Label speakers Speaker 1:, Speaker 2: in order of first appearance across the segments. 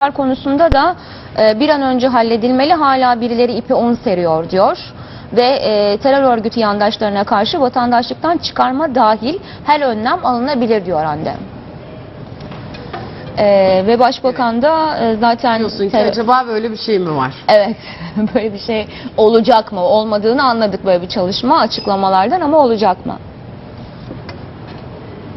Speaker 1: konusunda da e, bir an önce halledilmeli. Hala birileri ipi on seriyor diyor. Ve e, terör örgütü yandaşlarına karşı vatandaşlıktan çıkarma dahil her önlem alınabilir diyor Hande. E, ve Başbakan da e, zaten
Speaker 2: Diyorsun ki acaba böyle bir şey mi var?
Speaker 1: Evet, böyle bir şey olacak mı? Olmadığını anladık böyle bir çalışma açıklamalardan ama olacak mı?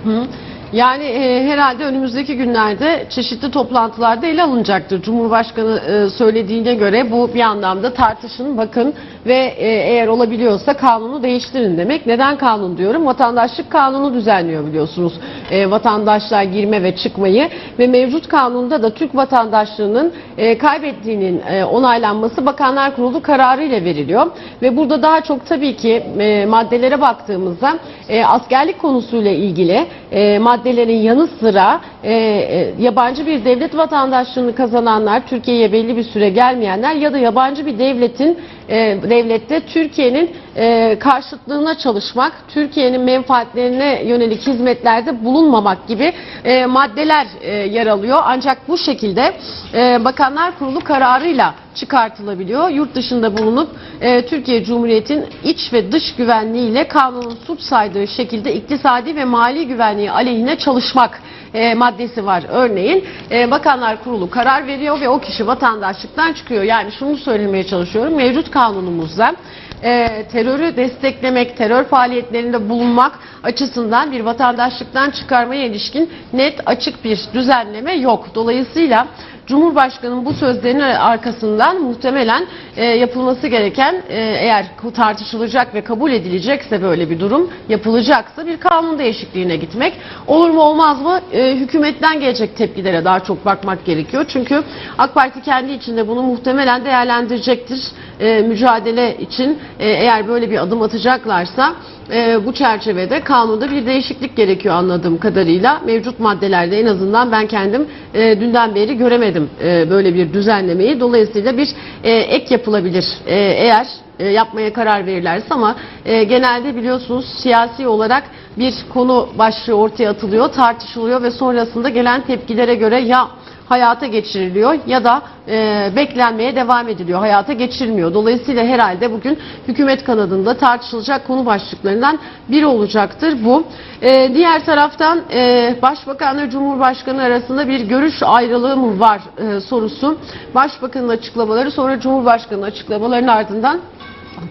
Speaker 2: Hı? Yani e, herhalde önümüzdeki günlerde çeşitli toplantılarda ele alınacaktır. Cumhurbaşkanı e, söylediğine göre bu bir anlamda tartışın, bakın ve e, eğer olabiliyorsa kanunu değiştirin demek. Neden kanun diyorum? Vatandaşlık kanunu düzenliyor biliyorsunuz. E, vatandaşlar girme ve çıkmayı ve mevcut kanunda da Türk vatandaşlığının e, kaybettiğinin e, onaylanması Bakanlar Kurulu kararı ile veriliyor. Ve burada daha çok tabii ki e, maddelere baktığımızda e, askerlik konusuyla ilgili e, maddelerin yanı sıra e, e, yabancı bir devlet vatandaşlığını kazananlar, Türkiye'ye belli bir süre gelmeyenler ya da yabancı bir devletin e, devlette Türkiye'nin e, karşıtlığına çalışmak, Türkiye'nin menfaatlerine yönelik hizmetlerde bulunmamak gibi e, maddeler e, yer alıyor. Ancak bu şekilde e, Bakanlar Kurulu kararıyla çıkartılabiliyor. Yurt dışında bulunup e, Türkiye Cumhuriyeti'nin iç ve dış güvenliğiyle kanunun suç saydığı şekilde iktisadi ve mali güvenliği aleyhine çalışmak e, maddesi var. Örneğin e, Bakanlar Kurulu karar veriyor ve o kişi vatandaşlıktan çıkıyor. Yani şunu söylemeye çalışıyorum. Mevcut kanunumuzda e, terörü desteklemek, terör faaliyetlerinde bulunmak açısından bir vatandaşlıktan çıkarmaya ilişkin net açık bir düzenleme yok. Dolayısıyla Cumhurbaşkanı'nın bu sözlerinin arkasından muhtemelen e, yapılması gereken e, eğer tartışılacak ve kabul edilecekse böyle bir durum yapılacaksa bir kanun değişikliğine gitmek. Olur mu olmaz mı e, hükümetten gelecek tepkilere daha çok bakmak gerekiyor. Çünkü AK Parti kendi içinde bunu muhtemelen değerlendirecektir. E, mücadele için e, eğer böyle bir adım atacaklarsa e, bu çerçevede kanunda bir değişiklik gerekiyor anladığım kadarıyla. Mevcut maddelerde en azından ben kendim e, dünden beri göremedim e, böyle bir düzenlemeyi. Dolayısıyla bir e, ek yapılabilir e, eğer e, yapmaya karar verirlerse ama e, genelde biliyorsunuz siyasi olarak bir konu başlığı ortaya atılıyor, tartışılıyor ve sonrasında gelen tepkilere göre ya hayata geçiriliyor ya da e, beklenmeye devam ediliyor. Hayata geçirilmiyor. Dolayısıyla herhalde bugün hükümet kanadında tartışılacak konu başlıklarından biri olacaktır bu. E, diğer taraftan e, Başbakanla Cumhurbaşkanı arasında bir görüş ayrılığı mı var e, sorusu. Başbakanın açıklamaları sonra Cumhurbaşkanı'nın açıklamalarının ardından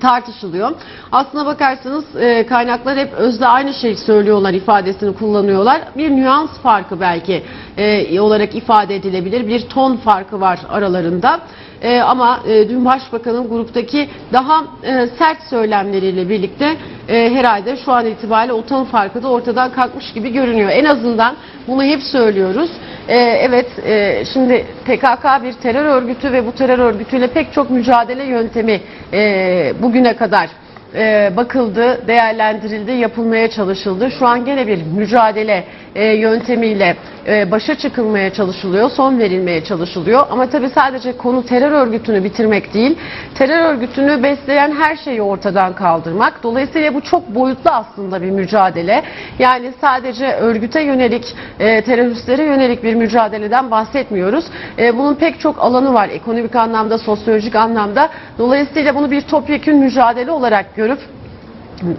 Speaker 2: tartışılıyor. Aslına bakarsanız e, kaynaklar hep özde aynı şey söylüyorlar ifadesini kullanıyorlar. Bir nüans farkı belki e, olarak ifade edilebilir. Bir ton farkı var aralarında. E, ama e, dün Başbakan'ın gruptaki daha e, sert söylemleriyle birlikte e, herhalde şu an itibariyle o ton farkı da ortadan kalkmış gibi görünüyor. En azından bunu hep söylüyoruz. E, evet e, şimdi PKK bir terör örgütü ve bu terör örgütüyle pek çok mücadele yöntemi e, bugüne kadar e, bakıldı, değerlendirildi, yapılmaya çalışıldı. Şu an gene bir mücadele e, yöntemiyle e, başa çıkılmaya çalışılıyor, son verilmeye çalışılıyor. Ama tabii sadece konu terör örgütünü bitirmek değil, terör örgütünü besleyen her şeyi ortadan kaldırmak. Dolayısıyla bu çok boyutlu aslında bir mücadele. Yani sadece örgüte yönelik, e, teröristlere yönelik bir mücadeleden bahsetmiyoruz. E, bunun pek çok alanı var ekonomik anlamda, sosyolojik anlamda. Dolayısıyla bunu bir topyekün mücadele olarak görüp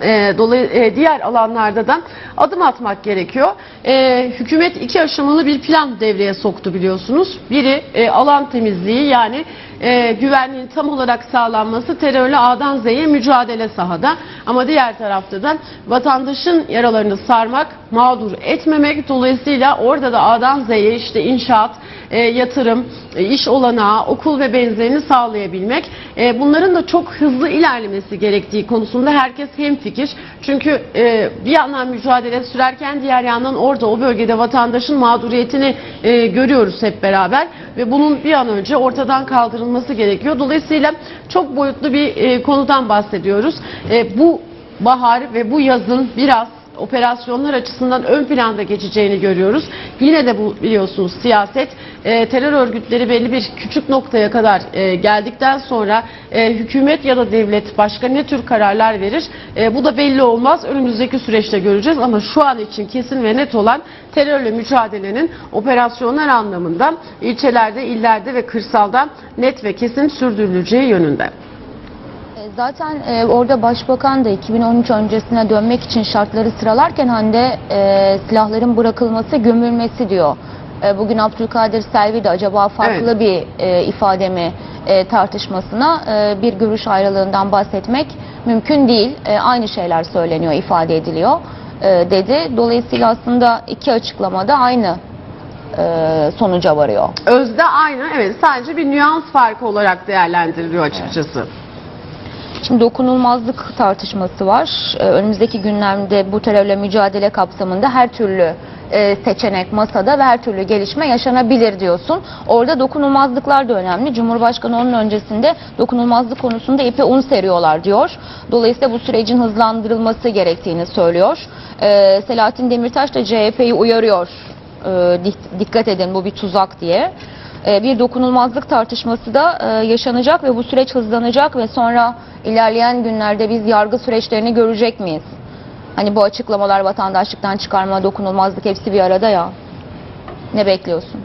Speaker 2: e, dolayı e, diğer alanlarda da adım atmak gerekiyor. E, hükümet iki aşamalı bir plan devreye soktu biliyorsunuz. Biri e, alan temizliği yani e, güvenliğin tam olarak sağlanması terörle A'dan Z'ye mücadele sahada. Ama diğer tarafta da vatandaşın yaralarını sarmak, mağdur etmemek. Dolayısıyla orada da A'dan Z'ye işte inşaat, e, yatırım, e, iş olanağı, okul ve benzerini sağlayabilmek. E, bunların da çok hızlı ilerlemesi gerektiği konusunda herkes hemfikir. Çünkü e, bir yandan mücadele sürerken diğer yandan orada o bölgede vatandaşın mağduriyetini e, görüyoruz hep beraber ve bunun bir an önce ortadan kaldırılması gerekiyor. Dolayısıyla çok boyutlu bir e, konudan bahsediyoruz. E, bu bahar ve bu yazın biraz operasyonlar açısından ön planda geçeceğini görüyoruz. Yine de bu biliyorsunuz siyaset e, terör örgütleri belli bir küçük noktaya kadar e, geldikten sonra e, hükümet ya da devlet başka ne tür kararlar verir e, bu da belli olmaz. Önümüzdeki süreçte göreceğiz ama şu an için kesin ve net olan terörle mücadelenin operasyonlar anlamında ilçelerde, illerde ve kırsalda net ve kesin sürdürüleceği yönünde.
Speaker 1: Zaten e, orada başbakan da 2013 öncesine dönmek için şartları sıralarken Hande e, silahların bırakılması, gömülmesi diyor. E, bugün Abdülkadir Selvi de acaba farklı
Speaker 2: Evet.
Speaker 1: bir e, ifade mi e, tartışmasına e, bir görüş ayrılığından bahsetmek mümkün değil. E, aynı şeyler söyleniyor, ifade ediliyor e, dedi. Dolayısıyla aslında iki açıklamada aynı e, sonuca varıyor.
Speaker 2: Özde aynı evet sadece bir nüans farkı olarak değerlendiriliyor açıkçası.
Speaker 1: Şimdi dokunulmazlık tartışması var. Ee, önümüzdeki günlerde bu terörle mücadele kapsamında her türlü e, seçenek masada ve her türlü gelişme yaşanabilir diyorsun. Orada dokunulmazlıklar da önemli. Cumhurbaşkanı onun öncesinde dokunulmazlık konusunda ipe un seriyorlar diyor. Dolayısıyla bu sürecin hızlandırılması gerektiğini söylüyor. Ee, Selahattin Demirtaş da CHP'yi uyarıyor. Ee, dik- dikkat edin bu bir tuzak diye. Ee, bir dokunulmazlık tartışması da e, yaşanacak ve bu süreç hızlanacak ve sonra ilerleyen günlerde biz yargı süreçlerini görecek miyiz? Hani bu açıklamalar vatandaşlıktan çıkarma, dokunulmazlık hepsi bir arada ya. Ne bekliyorsun?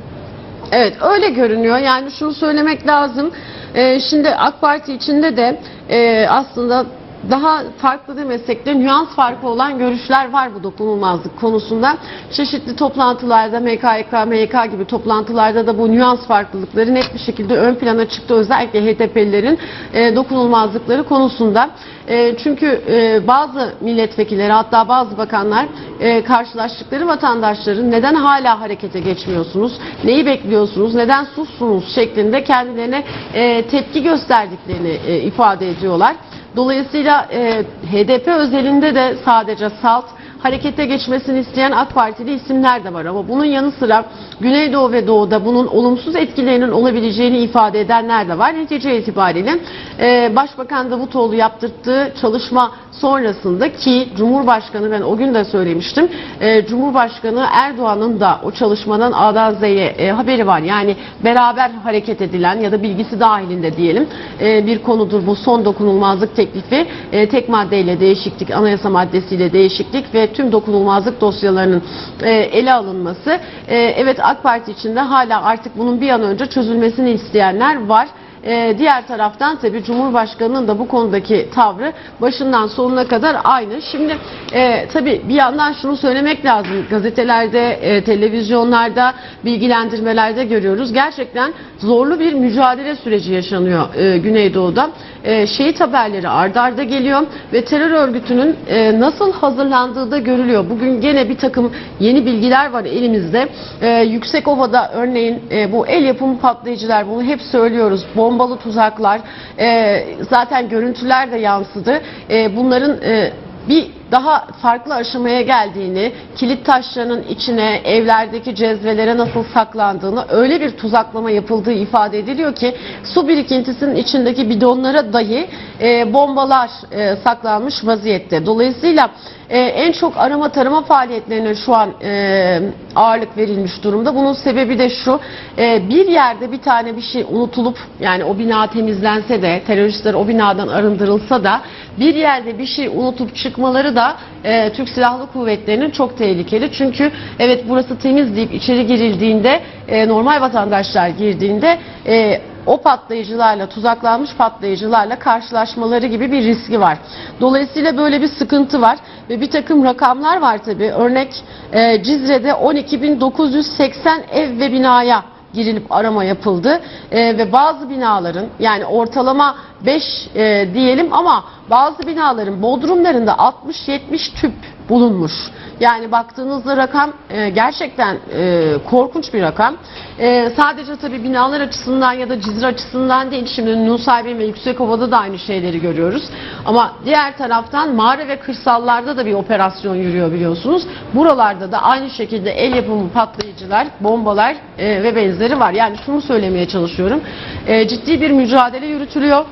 Speaker 2: Evet öyle görünüyor. Yani şunu söylemek lazım. Ee, şimdi AK Parti içinde de e, aslında daha farklı demesek de nüans farkı olan görüşler var bu dokunulmazlık konusunda. Çeşitli toplantılarda MKYK, MYK gibi toplantılarda da bu nüans farklılıkları net bir şekilde ön plana çıktı. Özellikle HDP'lilerin e, dokunulmazlıkları konusunda. E, çünkü e, bazı milletvekilleri hatta bazı bakanlar e, karşılaştıkları vatandaşların neden hala harekete geçmiyorsunuz, neyi bekliyorsunuz, neden sussunuz şeklinde kendilerine e, tepki gösterdiklerini e, ifade ediyorlar. Dolayısıyla e, HDP özelinde de sadece SALT harekete geçmesini isteyen AK Partili isimler de var ama bunun yanı sıra Güneydoğu ve Doğu'da bunun olumsuz etkilerinin olabileceğini ifade edenler de var. Netice itibariyle e, Başbakan Davutoğlu yaptırdığı çalışma sonrasında ki Cumhurbaşkanı ben o gün de söylemiştim e, Cumhurbaşkanı Erdoğan'ın da o çalışmadan A'dan Z'ye e, haberi var. Yani beraber hareket edilen ya da bilgisi dahilinde diyelim e, bir konudur bu son dokunulmazlık teklifi e, tek maddeyle değişiklik anayasa maddesiyle değişiklik ve tüm dokunulmazlık dosyalarının e, ele alınması. E, evet AK Parti içinde hala artık bunun bir an önce çözülmesini isteyenler var. Ee, diğer taraftan tabii Cumhurbaşkanı'nın da bu konudaki tavrı başından sonuna kadar aynı. Şimdi e, tabii bir yandan şunu söylemek lazım. Gazetelerde, e, televizyonlarda, bilgilendirmelerde görüyoruz. Gerçekten zorlu bir mücadele süreci yaşanıyor e, Güneydoğu'da. E, şehit haberleri ardarda arda geliyor ve terör örgütünün e, nasıl hazırlandığı da görülüyor. Bugün gene bir takım yeni bilgiler var elimizde. E, Yüksekova'da örneğin e, bu el yapımı patlayıcılar bunu hep söylüyoruz. Bombalı tuzaklar e, zaten görüntüler de yansıdı. E, bunların e, bir daha farklı aşamaya geldiğini, kilit taşlarının içine, evlerdeki cezvelere nasıl saklandığını, öyle bir tuzaklama yapıldığı ifade ediliyor ki su birikintisinin içindeki bidonlara dahi e, bombalar e, saklanmış vaziyette. Dolayısıyla e, en çok arama tarama faaliyetlerine şu an e, ağırlık verilmiş durumda. Bunun sebebi de şu, e, bir yerde bir tane bir şey unutulup yani o bina temizlense de, teröristler o binadan arındırılsa da bir yerde bir şey unutup çıkmaları da e, Türk Silahlı Kuvvetleri'nin çok tehlikeli. Çünkü evet burası temiz deyip içeri girildiğinde e, normal vatandaşlar girdiğinde e, o patlayıcılarla, tuzaklanmış patlayıcılarla karşılaşmaları gibi bir riski var. Dolayısıyla böyle bir sıkıntı var ve bir takım rakamlar var tabii. Örnek e, Cizre'de 12.980 ev ve binaya girilip arama yapıldı. E, ve bazı binaların yani ortalama 5 e, diyelim ama bazı binaların bodrumlarında 60-70 tüp bulunmuş. Yani baktığınızda rakam e, gerçekten e, korkunç bir rakam. E, sadece tabii binalar açısından ya da Cizre açısından değil. Şimdi Nusaybin ve Yüksekova'da da aynı şeyleri görüyoruz. Ama diğer taraftan mağara ve kırsallarda da bir operasyon yürüyor biliyorsunuz. Buralarda da aynı şekilde el yapımı patlayıcılar, bombalar e, ve benzeri var. Yani şunu söylemeye çalışıyorum. E, ciddi bir mücadele yürütülüyor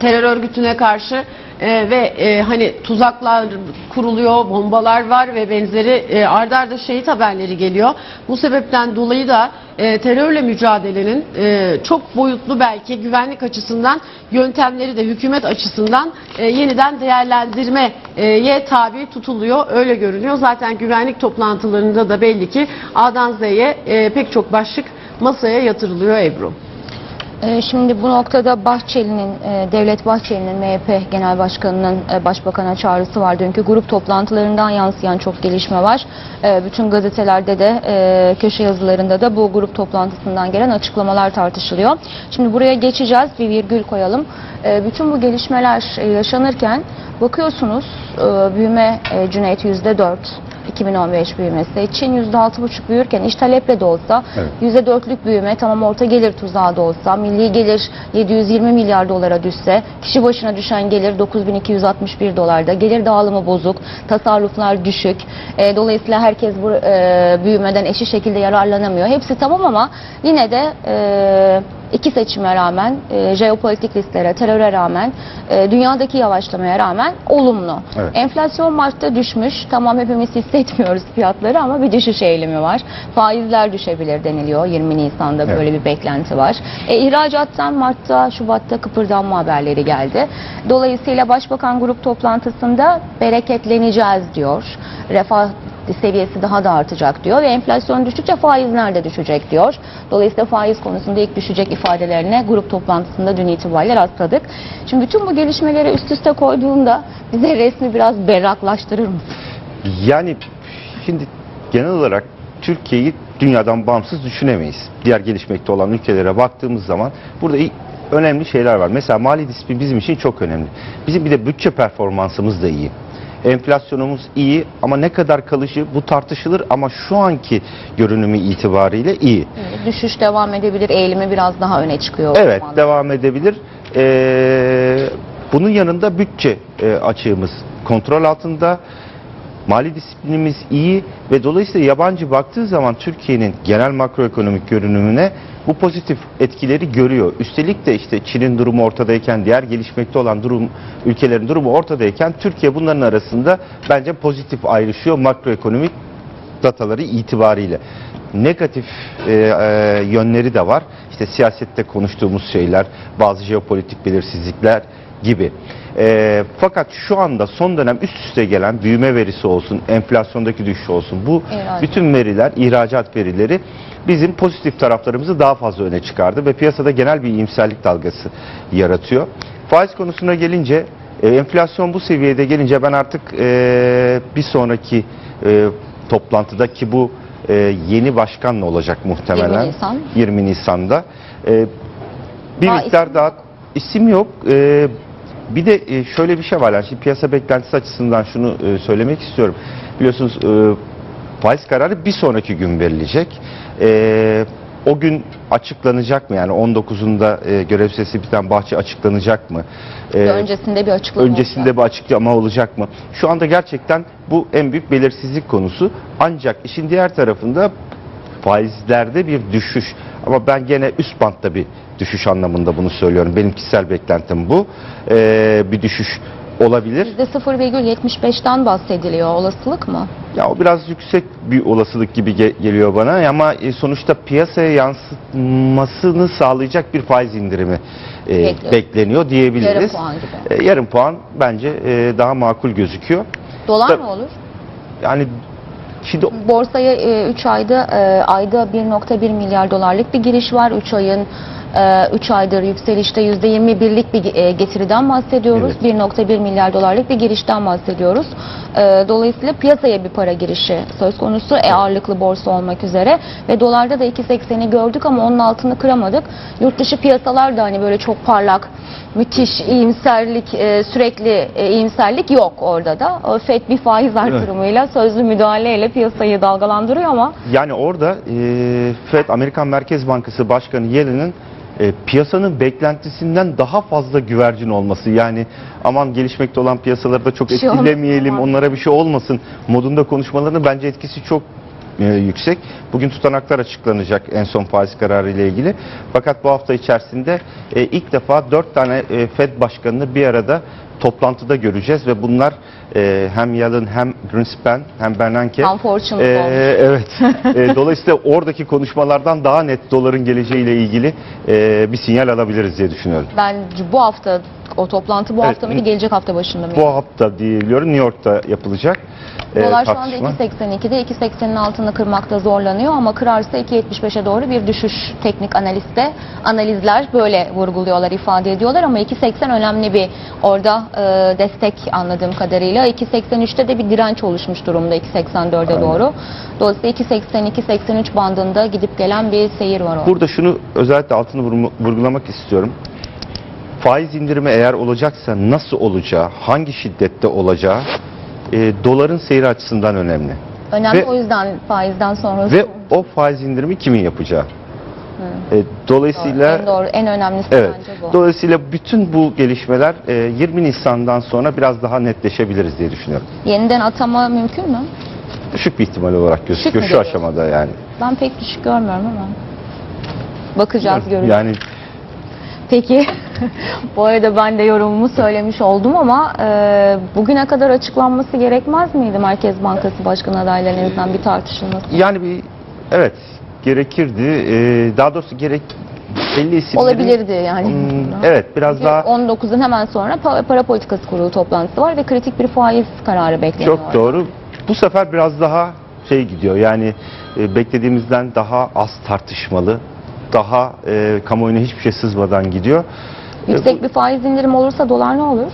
Speaker 2: terör örgütüne karşı e, ve e, hani tuzaklar kuruluyor, bombalar var ve benzeri e, ardarda arda şehit haberleri geliyor. Bu sebepten dolayı da e, terörle mücadelenin e, çok boyutlu belki güvenlik açısından yöntemleri de hükümet açısından e, yeniden değerlendirmeye tabi tutuluyor. Öyle görünüyor. Zaten güvenlik toplantılarında da belli ki A'dan Z'ye e, pek çok başlık masaya yatırılıyor Ebru.
Speaker 1: Ee, Şimdi bu noktada Bahçeli'nin, e, Devlet Bahçeli'nin MHP Genel Başkanı'nın e, Başbakan'a çağrısı var. Dünkü grup toplantılarından yansıyan çok gelişme var. E, Bütün gazetelerde de e, köşe yazılarında da bu grup toplantısından gelen açıklamalar tartışılıyor. Şimdi buraya geçeceğiz. Bir virgül koyalım. E, Bütün bu gelişmeler yaşanırken bakıyorsunuz büyüme e, Cüneyt %4. 2015 büyümesi. Çin %6,5 büyürken iş taleple de olsa
Speaker 3: Evet.
Speaker 1: %4'lük büyüme tamam orta gelir tuzağı da olsa milli gelir 720 milyar dolara düşse kişi başına düşen gelir 9261 dolarda gelir dağılımı bozuk tasarruflar düşük E, dolayısıyla herkes bu e, büyümeden eşit şekilde yararlanamıyor hepsi tamam ama yine de e, iki seçime rağmen e, jeopolitik risklere teröre rağmen e, dünyadaki yavaşlamaya rağmen olumlu.
Speaker 3: Evet.
Speaker 1: Enflasyon Mart'ta düşmüş. Tamam hepimiz hissetmiyoruz fiyatları ama bir düşüş eğilimi var. Faizler düşebilir deniliyor. 20 Nisan'da
Speaker 3: Evet.
Speaker 1: böyle bir beklenti var. E, ihracattan Mart'ta, Şubat'ta kıpırdanma haberleri geldi. Dolayısıyla Başbakan grup toplantısında bereketleneceğiz diyor. Refah seviyesi daha da artacak diyor ve enflasyon düştükçe faizler de düşecek diyor. Dolayısıyla faiz konusunda ilk düşecek ifadelerine grup toplantısında dün itibariyle rastladık. Şimdi bütün bu gelişmeleri üst üste koyduğunda bize resmi biraz berraklaştırır mısın?
Speaker 3: Yani şimdi genel olarak Türkiye'yi dünyadan bağımsız düşünemeyiz. Diğer gelişmekte olan ülkelere baktığımız zaman burada önemli şeyler var. Mesela mali disiplin bizim için çok önemli. Bizim bir de bütçe performansımız da iyi. Enflasyonumuz iyi ama ne kadar kalıcı bu tartışılır ama şu anki görünümü itibariyle iyi.
Speaker 1: Düşüş devam edebilir, eğilimi biraz daha öne çıkıyor.
Speaker 3: Evet devam edebilir. Ee, bunun yanında bütçe e, açığımız kontrol altında. Mali disiplinimiz iyi ve dolayısıyla yabancı baktığı zaman Türkiye'nin genel makroekonomik görünümüne bu pozitif etkileri görüyor. Üstelik de işte Çin'in durumu ortadayken, diğer gelişmekte olan durum ülkelerin durumu ortadayken Türkiye bunların arasında bence pozitif ayrışıyor makroekonomik dataları itibariyle. Negatif e, e, yönleri de var. İşte siyasette konuştuğumuz şeyler, bazı jeopolitik belirsizlikler gibi. E, fakat şu anda son dönem üst üste gelen büyüme verisi olsun, enflasyondaki düşüş olsun bu
Speaker 1: İhracat.
Speaker 3: bütün veriler, ihracat verileri bizim pozitif taraflarımızı daha fazla öne çıkardı ve piyasada genel bir iyimserlik dalgası yaratıyor. Faiz konusuna gelince e, enflasyon bu seviyede gelince ben artık e, bir sonraki e, toplantıda ki bu e, yeni başkanla olacak muhtemelen
Speaker 1: 20 Nisan.
Speaker 3: 20 Nisan'da e, bir
Speaker 1: Aa,
Speaker 3: miktar
Speaker 1: isim
Speaker 3: daha isim yok. E, bir de e, şöyle bir şey var. Yani şimdi piyasa beklentisi açısından şunu e, söylemek istiyorum. Biliyorsunuz e, faiz kararı bir sonraki gün verilecek. O gün açıklanacak mı? Yani 19'unda e, görev süresi biten bahçe açıklanacak mı? E,
Speaker 1: Öncesinde bir açıklama
Speaker 3: Öncesinde
Speaker 1: olacak.
Speaker 3: bir açıklama olacak mı? Şu anda gerçekten bu en büyük belirsizlik konusu. Ancak işin diğer tarafında faizlerde bir düşüş. Ama ben gene üst bantta bir düşüş anlamında bunu söylüyorum. Benim kişisel beklentim bu. Ee, bir düşüş olabilir.
Speaker 1: %0,75'ten bahsediliyor. Olasılık mı?
Speaker 3: Ya o biraz yüksek bir olasılık gibi ge- geliyor bana ama e, sonuçta piyasaya yansıtmasını sağlayacak bir faiz indirimi e, bekleniyor diyebiliriz.
Speaker 1: Yarım puan gibi.
Speaker 3: E, yarım puan bence e, daha makul gözüküyor.
Speaker 1: Dolar
Speaker 3: Tabii.
Speaker 1: mı olur?
Speaker 3: Yani şimdi
Speaker 1: Borsaya 3 ayda e, ayda 1.1 milyar dolarlık bir giriş var. 3 ayın 3 aydır yükselişte %21'lik bir e, getiriden bahsediyoruz.
Speaker 3: Evet.
Speaker 1: 1.1 milyar dolarlık bir girişten bahsediyoruz. E, Dolayısıyla piyasaya bir para girişi söz konusu. E, ağırlıklı borsa olmak üzere ve dolarda da 2.80'i gördük ama onun altını kıramadık. Yurt dışı piyasalar da hani böyle çok parlak müthiş iyimserlik e, sürekli e, iyimserlik yok orada da. FED bir faiz artırımıyla sözlü müdahaleyle piyasayı dalgalandırıyor ama
Speaker 3: Yani orada e, FED Amerikan Merkez Bankası Başkanı Yellen'in e, piyasanın beklentisinden daha fazla güvercin olması yani aman gelişmekte olan piyasaları da çok
Speaker 1: Bir şey
Speaker 3: etkilemeyelim onlara bir şey olmasın modunda konuşmalarının bence etkisi çok e, yüksek. Bugün tutanaklar açıklanacak en son faiz kararı ile ilgili. Fakat bu hafta içerisinde e, ilk defa dört tane e, Fed başkanını bir arada toplantıda göreceğiz ve bunlar e, hem Yellen hem Greenspan hem Bernanke
Speaker 1: Unfortunate
Speaker 3: e,
Speaker 1: olmuş.
Speaker 3: evet. E, dolayısıyla oradaki konuşmalardan daha net doların geleceğiyle ilgili e, bir sinyal alabiliriz diye düşünüyorum.
Speaker 1: Ben bu hafta o toplantı bu
Speaker 3: Evet,
Speaker 1: hafta mıydı gelecek hafta başında mıydı?
Speaker 3: Bu hafta diye biliyorum New York'ta yapılacak. e,
Speaker 1: Dolar şu anda
Speaker 3: tartışma.
Speaker 1: 2.82'de 2.80'in altında kırmakta zorlanıyor ama kırarsa 2.75'e doğru bir düşüş teknik analiste analizler böyle vurguluyorlar ifade ediyorlar ama 2.80 önemli bir orada e, destek anladığım kadarıyla 2.83'te de bir direnç oluşmuş durumda 2.84'e
Speaker 3: Aynen.
Speaker 1: doğru. Dolayısıyla 2.80-2.83 bandında gidip gelen bir seyir var orada.
Speaker 3: Burada şunu özellikle altını vurgulamak istiyorum. Faiz indirimi eğer olacaksa nasıl olacağı, hangi şiddette olacağı e, doların seyri açısından önemli.
Speaker 1: Önemli
Speaker 3: ve-
Speaker 1: o yüzden faizden sonra
Speaker 3: Ve o faiz indirimi kimin yapacağı. E, dolayısıyla
Speaker 1: en doğru en önemlisi
Speaker 3: evet.
Speaker 1: bence bu.
Speaker 3: Dolayısıyla bütün bu gelişmeler e, 20 Nisan'dan sonra biraz daha netleşebiliriz diye düşünüyorum.
Speaker 1: Yeniden atama mümkün mü?
Speaker 3: Düşük bir ihtimal olarak gözüküyor şu aşamada yani.
Speaker 1: Ben pek düşük görmüyorum ama. Bakacağız göreceğiz.
Speaker 3: Yani
Speaker 1: Peki bu arada ben de yorumumu söylemiş oldum ama e, bugüne kadar açıklanması gerekmez miydi Merkez Bankası Başkanı adaylarınızdan bir tartışılması?
Speaker 3: yani bir evet gerekirdi. E, daha doğrusu gerek belli isimlerin
Speaker 1: Olabilirdi yani.
Speaker 3: Hmm, evet biraz daha
Speaker 1: 19'un hemen sonra pa- para politikası kurulu toplantısı var ve kritik bir faiz kararı bekleniyor.
Speaker 3: çok doğru. Bu sefer biraz daha şey gidiyor. Yani e, beklediğimizden daha az tartışmalı, daha e, kamuoyuna hiçbir şey sızmadan gidiyor.
Speaker 1: Yüksek bir faiz indirim olursa dolar ne olur?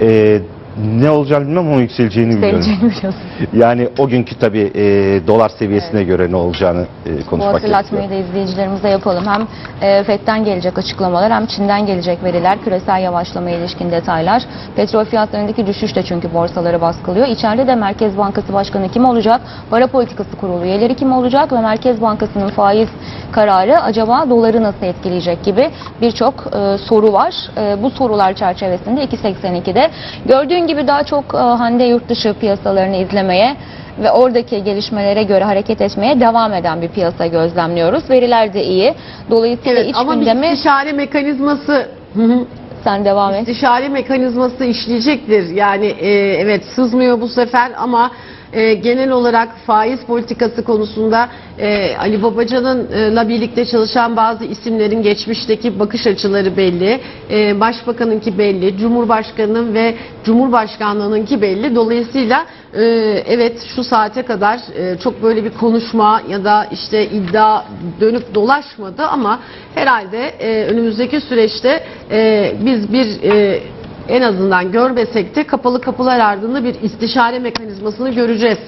Speaker 3: e, ne olacağını bilmem ama yükseleceğini biliyorum.
Speaker 1: Biliyorsun.
Speaker 3: Yani o günkü tabii e, dolar seviyesine göre ne olacağını e,
Speaker 1: Bu
Speaker 3: konuşmak
Speaker 1: hatırlatmayı
Speaker 3: gerekiyor.
Speaker 1: da izleyicilerimize yapalım. Hem e, FED'den gelecek açıklamalar hem Çin'den gelecek veriler, küresel yavaşlamaya ilişkin detaylar. Petrol fiyatlarındaki düşüş de çünkü borsaları baskılıyor. İçeride de Merkez Bankası Başkanı kim olacak? Para Politikası Kurulu üyeleri kim olacak? Ve Merkez Bankası'nın faiz kararı acaba doları nasıl etkileyecek gibi birçok e, soru var. E, bu sorular çerçevesinde 2.82'de gördüğün gibi daha çok e, Hande yurt dışı piyasalarını izlemeye ve oradaki gelişmelere göre hareket etmeye devam eden bir piyasa gözlemliyoruz. Veriler de iyi. Dolayısıyla
Speaker 2: Evet
Speaker 1: iç
Speaker 2: ama
Speaker 1: gündemi
Speaker 2: istişare mekanizması Hı hı.
Speaker 1: sen devam et.
Speaker 2: İstişare mekanizması işleyecektir. Yani e, evet sızmıyor bu sefer ama e, genel olarak faiz politikası konusunda e, Ali Babacan'ınla birlikte çalışan bazı isimlerin geçmişteki bakış açıları belli. E, Başbakanınki belli, Cumhurbaşkanının ve Cumhurbaşkanlığınınki belli. Dolayısıyla e, evet şu saate kadar e, çok böyle bir konuşma ya da işte iddia dönüp dolaşmadı ama herhalde e, önümüzdeki süreçte e, biz bir e, en azından görmesek de kapalı kapılar ardında bir istişare mekanizmasını göreceğiz,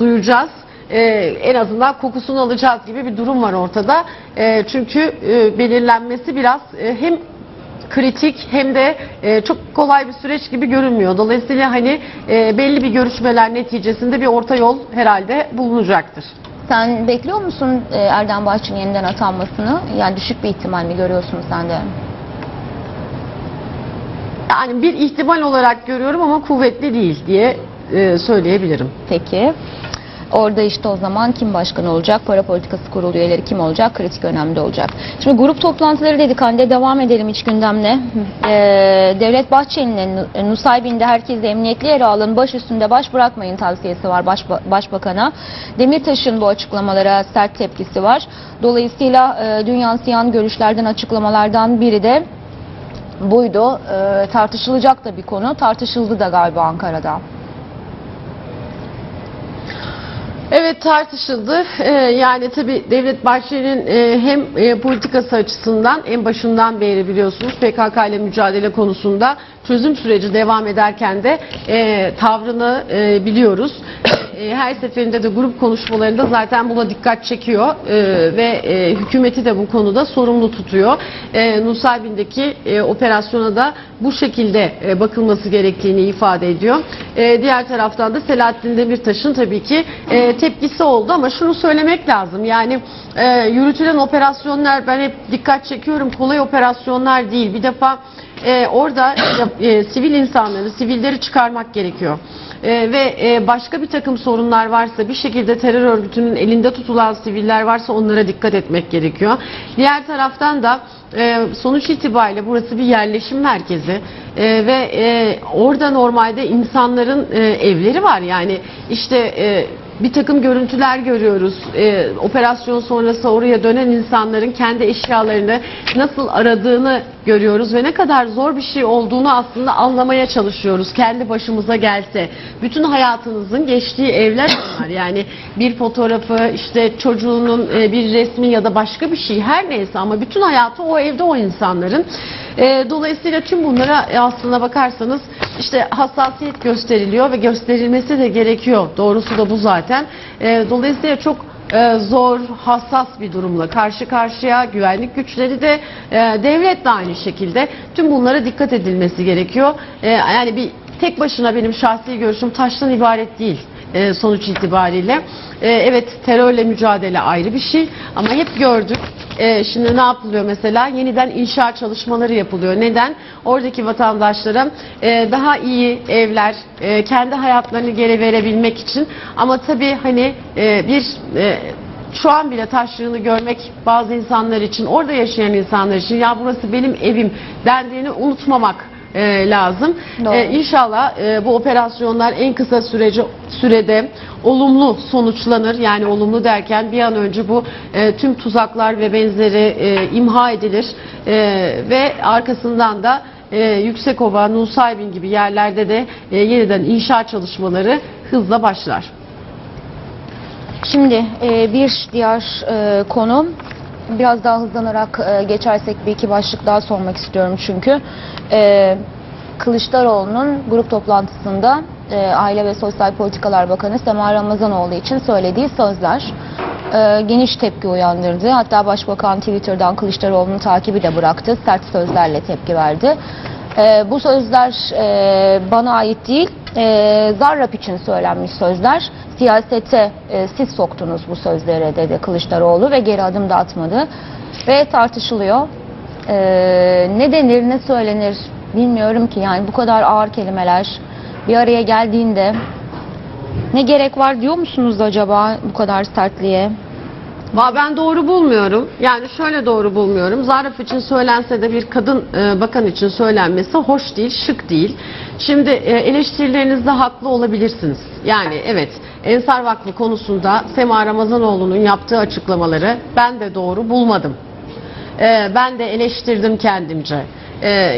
Speaker 2: duyacağız. Ee, en azından kokusunu alacağız gibi bir durum var ortada. Ee, çünkü e, belirlenmesi biraz e, hem kritik hem de e, çok kolay bir süreç gibi görünmüyor. Dolayısıyla hani e, belli bir görüşmeler neticesinde bir orta yol herhalde bulunacaktır.
Speaker 1: Sen bekliyor musun e, Erdem Bahçı'nın yeniden atanmasını? Yani düşük bir ihtimal mi görüyorsun sen de?
Speaker 2: Yani bir ihtimal olarak görüyorum ama kuvvetli değil diye e, söyleyebilirim.
Speaker 1: Peki. Orada işte o zaman kim başkan olacak, para politikası kurulu üyeleri kim olacak, kritik önemli olacak. Şimdi grup toplantıları dedik Hande, devam edelim iç gündemle. Ee, Devlet Bahçeli'nin Nusaybin'de herkesi emniyetli yere alın, baş üstünde baş bırakmayın tavsiyesi var başba- Başbakan'a. Demirtaş'ın bu açıklamalara sert tepkisi var. Dolayısıyla e, dün yansıyan görüşlerden, açıklamalardan biri de buydu. Ee, tartışılacak da bir konu, tartışıldı da galiba Ankara'da.
Speaker 2: Evet tartışıldı. Ee, yani tabii Devlet Bahçeli'nin e, hem e, politikası açısından en başından beri biliyorsunuz PKK ile mücadele konusunda çözüm süreci devam ederken de e, tavrını e, biliyoruz. E, her seferinde de grup konuşmalarında zaten buna dikkat çekiyor e, ve e, hükümeti de bu konuda sorumlu tutuyor. E, Nusaybin'deki e, operasyona da bu şekilde e, bakılması gerektiğini ifade ediyor. E, diğer taraftan da Selahattin Demirtaş'ın tabii ki e, tepkisi oldu ama şunu söylemek lazım. Yani e, yürütülen operasyonlar ben hep dikkat çekiyorum kolay operasyonlar değil. Bir defa e, orada e, sivil insanları, sivilleri çıkarmak gerekiyor. E, ve e, başka bir takım sorunlar varsa bir şekilde terör örgütünün elinde tutulan siviller varsa onlara dikkat etmek gerekiyor. Diğer taraftan da e, sonuç itibariyle burası bir yerleşim merkezi E, ve e, orada normalde insanların e, evleri var yani işte e, bir takım görüntüler görüyoruz. Ee, operasyon sonrası oraya dönen insanların kendi eşyalarını nasıl aradığını görüyoruz ve ne kadar zor bir şey olduğunu aslında anlamaya çalışıyoruz. Kendi başımıza gelse. Bütün hayatınızın geçtiği evler var. Yani bir fotoğrafı, işte çocuğunun e, bir resmi ya da başka bir şey her neyse ama bütün hayatı o evde o insanların. Ee, dolayısıyla tüm bunlara e, aslına bakarsanız işte hassasiyet gösteriliyor ve gösterilmesi de gerekiyor. Doğrusu da bu zaten. Ee, dolayısıyla çok e, zor, hassas bir durumla karşı karşıya güvenlik güçleri de e, devlet de aynı şekilde tüm bunlara dikkat edilmesi gerekiyor. E, yani bir tek başına benim şahsi görüşüm taştan ibaret değil e, sonuç itibariyle. E, evet terörle mücadele ayrı bir şey ama hep gördük. E, şimdi ne yapılıyor mesela? Yeniden inşa çalışmaları yapılıyor. Neden? Oradaki vatandaşlara daha iyi evler, kendi hayatlarını geri verebilmek için. Ama tabii hani bir şu an bile taşrığını görmek bazı insanlar için, orada yaşayan insanlar için ya burası benim evim dendiğini unutmamak e, lazım. E, İnşallah e, bu operasyonlar en kısa sürece sürede olumlu sonuçlanır. Yani olumlu derken bir an önce bu e, tüm tuzaklar ve benzeri e, imha edilir E, ve arkasından da e, Yüksekova, Nusaybin gibi yerlerde de e, yeniden inşa çalışmaları hızla başlar.
Speaker 1: Şimdi e, bir diğer e, konu biraz daha hızlanarak e, geçersek bir iki başlık daha sormak istiyorum çünkü e, Kılıçdaroğlu'nun grup toplantısında e, Aile ve Sosyal Politikalar Bakanı Sema Ramazanoğlu için söylediği sözler e, geniş tepki uyandırdı. Hatta Başbakan Twitter'dan Kılıçdaroğlu'nun takibi de bıraktı. Sert sözlerle tepki verdi. E, bu sözler e, bana ait değil, e, Zarrab için söylenmiş sözler. Siyasete e, siz soktunuz bu sözlere dedi Kılıçdaroğlu ve geri adım da atmadı. Ve tartışılıyor. E, ne denir, ne söylenir bilmiyorum ki yani bu kadar ağır kelimeler bir araya geldiğinde ne gerek var diyor musunuz acaba bu kadar sertliğe?
Speaker 2: Ben doğru bulmuyorum. Yani şöyle doğru bulmuyorum. Zarif için söylense de bir kadın e, bakan için söylenmesi hoş değil, şık değil. Şimdi e, eleştirilerinizde haklı olabilirsiniz. Yani evet Ensar Vakfı konusunda Sema Ramazanoğlu'nun yaptığı açıklamaları ben de doğru bulmadım. E, ben de eleştirdim kendimce.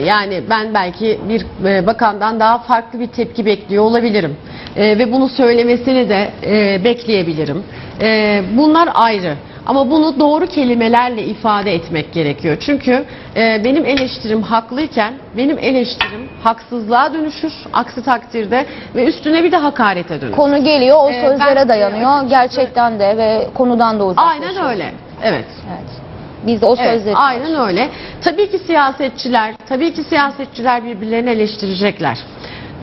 Speaker 2: Yani ben belki bir bakandan daha farklı bir tepki bekliyor olabilirim. Ve bunu söylemesini de bekleyebilirim. E, bunlar ayrı. Ama bunu doğru kelimelerle ifade etmek gerekiyor. Çünkü e, benim eleştirim haklıyken benim eleştirim haksızlığa dönüşür aksi takdirde ve üstüne bir de hakarete dönüşür.
Speaker 1: Konu geliyor o
Speaker 2: Ee,
Speaker 1: sözlere
Speaker 2: ben-
Speaker 1: dayanıyor gerçekten de ve konudan da uzaklaşıyor.
Speaker 2: Aynen öyle. Evet.
Speaker 1: Evet. Biz de o
Speaker 2: Evet,
Speaker 1: sözleri
Speaker 2: aynen öyle. Tabii ki siyasetçiler, tabii ki siyasetçiler birbirlerini eleştirecekler.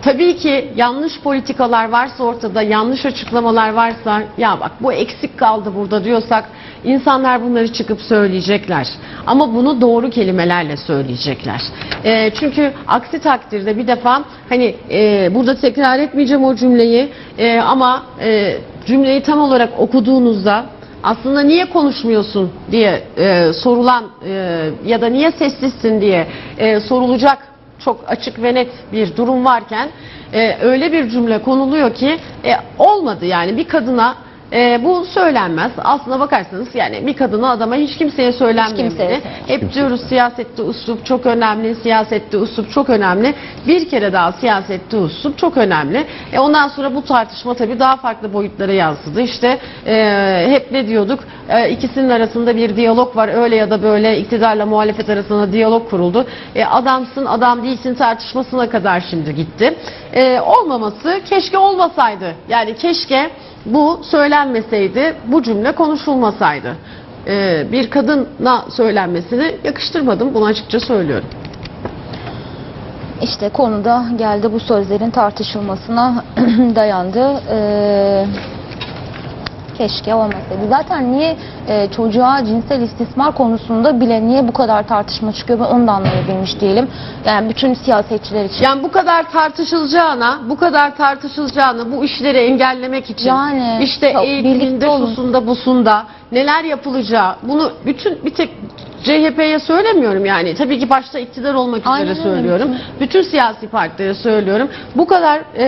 Speaker 2: Tabii ki yanlış politikalar varsa ortada, yanlış açıklamalar varsa ya bak bu eksik kaldı burada diyorsak insanlar bunları çıkıp söyleyecekler. Ama bunu doğru kelimelerle söyleyecekler. Ee, çünkü aksi takdirde bir defa hani e, burada tekrar etmeyeceğim o cümleyi e, ama e, cümleyi tam olarak okuduğunuzda aslında niye konuşmuyorsun diye e, sorulan e, ya da niye sessizsin diye e, sorulacak çok açık ve net bir durum varken e, öyle bir cümle konuluyor ki e, olmadı yani. Bir kadına e, bu söylenmez. Aslına bakarsanız yani bir kadına adama hiç kimseye söylenmemeli.
Speaker 1: kimseye
Speaker 2: Hep diyoruz siyasette uslup çok önemli, siyasette uslup çok önemli. Bir kere daha siyasette uslup çok önemli. E ondan sonra bu tartışma tabii daha farklı boyutlara yansıdı. İşte e, hep ne diyorduk? E, ikisinin arasında bir diyalog var. Öyle ya da böyle iktidarla muhalefet arasında diyalog kuruldu. E, adamsın, adam değilsin tartışmasına kadar şimdi gitti. E, olmaması keşke olmasaydı. Yani keşke bu söylenmeseydi, bu cümle konuşulmasaydı. Ee, bir kadına söylenmesini yakıştırmadım. Bunu açıkça söylüyorum.
Speaker 1: İşte konuda geldi bu sözlerin tartışılmasına dayandı. Ee, Keşke olmasaydı. Zaten niye e, çocuğa cinsel istismar konusunda bile niye bu kadar tartışma çıkıyor ben onu da anlayabilmiş değilim. Yani bütün siyasetçiler için.
Speaker 2: Yani bu kadar tartışılacağına, bu kadar tartışılacağına bu işleri engellemek için
Speaker 1: Yani,
Speaker 2: işte eğitiminde, susunda, busunda neler yapılacağı bunu bütün bir tek CHP'ye söylemiyorum yani. Tabii ki başta iktidar olmak üzere
Speaker 1: Aynen öyle.
Speaker 2: söylüyorum. Bütün siyasi partilere söylüyorum. Bu kadar e,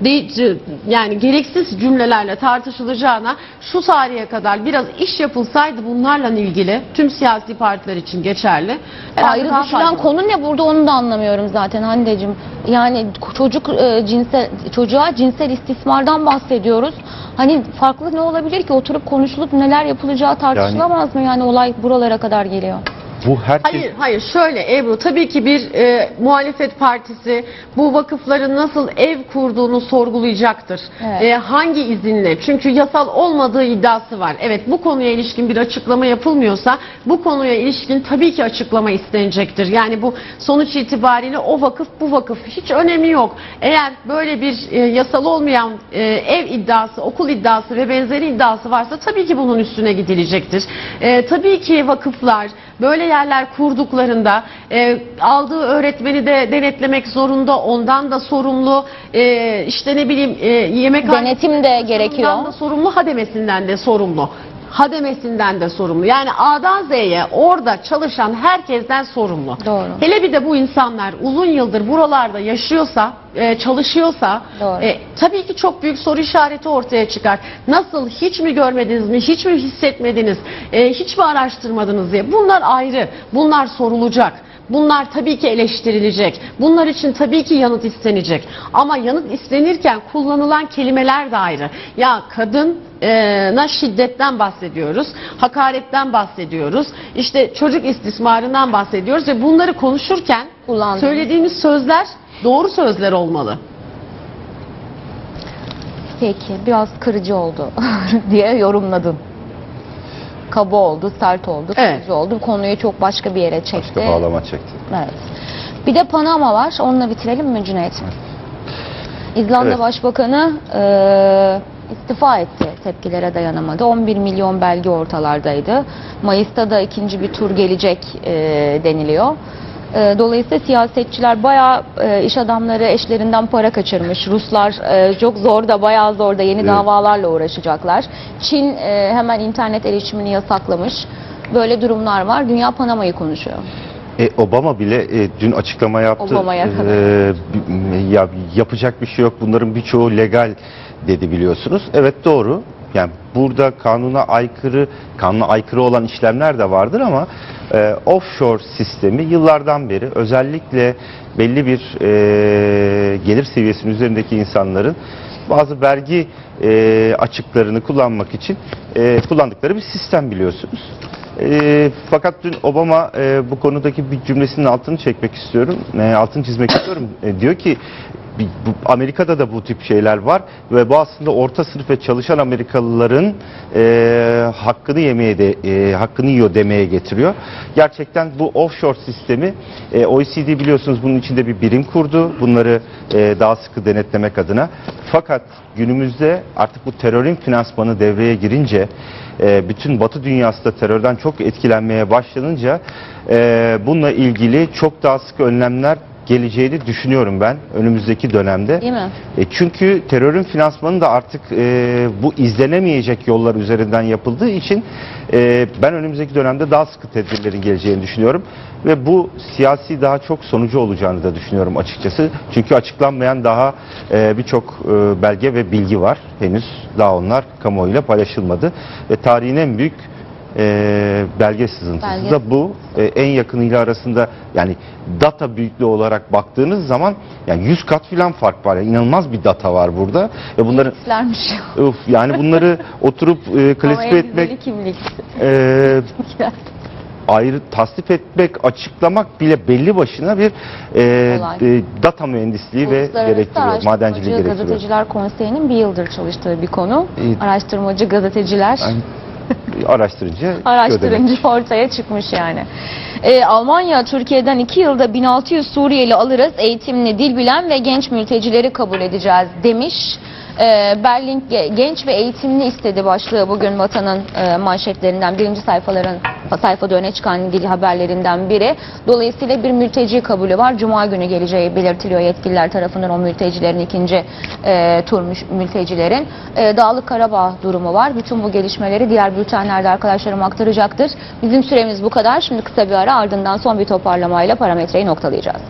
Speaker 2: de- yani gereksiz cümlelerle tartışılacağına şu tarihe kadar biraz iş yapılsaydı bunlarla ilgili tüm siyasi partiler için geçerli. herhalde
Speaker 1: Ayrı
Speaker 2: daha
Speaker 1: düşülen konu ne burada onu da anlamıyorum zaten Hande'cim. Yani çocuk e, cinsel çocuğa cinsel istismardan bahsediyoruz. Hani farklı ne olabilir ki oturup konuşulup neler yapılacağı tartışılamaz mı yani olay buralara kadar geliyor.
Speaker 3: Bu herkes
Speaker 2: Hayır hayır şöyle Ebru tabii ki bir e, muhalefet partisi bu vakıfların nasıl ev kurduğunu sorgulayacaktır.
Speaker 1: Evet.
Speaker 2: E, hangi izinle? Çünkü yasal olmadığı iddiası var. Evet bu konuya ilişkin bir açıklama yapılmıyorsa bu konuya ilişkin tabii ki açıklama istenecektir. Yani bu sonuç itibariyle o vakıf bu vakıf hiç önemi yok. Eğer böyle bir e, yasal olmayan e, ev iddiası, okul iddiası ve benzeri iddiası varsa tabii ki bunun üstüne gidilecektir. E, tabii ki vakıflar böyle yerler kurduklarında e, aldığı öğretmeni de denetlemek zorunda, ondan da sorumlu, e, işte ne bileyim e, yemek
Speaker 1: Denetim de gerekiyor.
Speaker 2: da sorumlu, hademesinden de sorumlu. Hademesinden de sorumlu. Yani A'dan Z'ye orada çalışan herkesten sorumlu.
Speaker 1: Doğru.
Speaker 2: Hele bir de bu insanlar uzun yıldır buralarda yaşıyorsa, e, çalışıyorsa
Speaker 1: Doğru.
Speaker 2: e, tabii ki çok büyük soru işareti ortaya çıkar. Nasıl hiç mi görmediniz mi, hiç mi hissetmediniz, e, hiç mi araştırmadınız diye. Bunlar ayrı, bunlar sorulacak. Bunlar tabii ki eleştirilecek. Bunlar için tabii ki yanıt istenecek. Ama yanıt istenirken kullanılan kelimeler de ayrı. Ya kadına şiddetten bahsediyoruz, hakaretten bahsediyoruz, işte çocuk istismarından bahsediyoruz ve bunları konuşurken
Speaker 1: Kullandığımız-
Speaker 2: söylediğimiz sözler doğru sözler olmalı.
Speaker 1: Peki biraz kırıcı oldu diye yorumladın. Kaba oldu, sert oldu,
Speaker 2: Evet.
Speaker 1: kırıcı oldu. Konuyu çok başka bir yere çekti.
Speaker 3: başka bağlama çekti.
Speaker 1: Evet. Bir de Panama var. Onunla bitirelim mi Cüneyt? İzlanda
Speaker 3: Evet.
Speaker 1: Başbakanı eee, istifa etti. Tepkilere dayanamadı. 11 milyon belge ortalardaydı. Mayıs'ta da ikinci bir tur gelecek eee, deniliyor. Eee, dolayısıyla siyasetçiler bayağı eee, iş adamları eşlerinden para kaçırmış. Ruslar eee, çok zor da bayağı zor da yeni
Speaker 3: Evet.
Speaker 1: davalarla uğraşacaklar. Çin eee, hemen internet erişimini yasaklamış. Böyle durumlar var. Dünya Panama'yı konuşuyor.
Speaker 3: E, Obama bile e, dün açıklama yaptı.
Speaker 1: Obama'ya.
Speaker 3: E, ya yapacak bir şey yok. Bunların birçoğu legal dedi biliyorsunuz. Evet doğru. Yani burada kanuna aykırı, kanuna aykırı olan işlemler de vardır ama e, offshore sistemi yıllardan beri özellikle belli bir e, gelir seviyesinin üzerindeki insanların bazı vergi e, açıklarını kullanmak için e, kullandıkları bir sistem biliyorsunuz. E, fakat dün Obama e, bu konudaki bir cümlesinin altını çekmek istiyorum, e, altını çizmek istiyorum. E, diyor ki Amerika'da da bu tip şeyler var ve bu aslında orta sınıf ve çalışan Amerikalıların e, hakkını yemeye de e, hakkını yiyor demeye getiriyor. Gerçekten bu offshore sistemi e, OECD biliyorsunuz bunun içinde bir birim kurdu. Bunları e, daha sıkı denetlemek adına. Fakat günümüzde artık bu terörün finansmanı devreye girince e, bütün Batı dünyası da terörden çok etkilenmeye başlanınca e, bununla ilgili çok daha sıkı önlemler geleceğini düşünüyorum ben önümüzdeki dönemde.
Speaker 1: Değil mi?
Speaker 3: E, çünkü terörün finansmanı da artık e, bu izlenemeyecek yollar üzerinden yapıldığı için e, ben önümüzdeki dönemde daha sıkı tedbirlerin geleceğini düşünüyorum. Ve bu siyasi daha çok sonucu olacağını da düşünüyorum açıkçası. Çünkü açıklanmayan daha e, birçok e, belge ve bilgi var. Henüz daha onlar kamuoyuyla paylaşılmadı. Ve tarihin en büyük e, belge sızıntısı
Speaker 1: Belge.
Speaker 3: bu. E, en yakınıyla arasında yani data büyüklüğü olarak baktığınız zaman yani 100 kat filan fark var. Yani inanılmaz bir data var burada. Ve bunların
Speaker 1: İstermiş.
Speaker 3: Öf, yani bunları oturup e, klasifiye etmek,
Speaker 1: kimlik.
Speaker 3: e, ayrı tasnif etmek, açıklamak bile belli başına bir e,
Speaker 1: Olay.
Speaker 3: e, data mühendisliği ve gerektiriyor, madenciliği gerektiriyor.
Speaker 1: Gazeteciler Konseyi'nin bir yıldır çalıştığı bir konu.
Speaker 3: E,
Speaker 1: Araştırmacı gazeteciler
Speaker 3: Yani Araştırınca.
Speaker 1: Araştırınca ortaya çıkmış yani. Ee, Almanya Türkiye'den 2 yılda 1600 Suriyeli alırız, eğitimli, dil bilen ve genç mültecileri kabul edeceğiz demiş. Ee, Berlin ge- genç ve eğitimli istedi başlığı bugün Vatan'ın e, manşetlerinden birinci sayfaların sayfada öne çıkan ilgili haberlerinden biri. Dolayısıyla bir mülteci kabulü var. Cuma günü geleceği belirtiliyor yetkililer tarafından o mültecilerin ikinci e, tur mültecilerin. E, Dağlık Karabağ durumu var. Bütün bu gelişmeleri diğer bültenlerde arkadaşlarım aktaracaktır. Bizim süremiz bu kadar. Şimdi kısa bir ara kararı ardından son bir toparlamayla parametreyi noktalayacağız.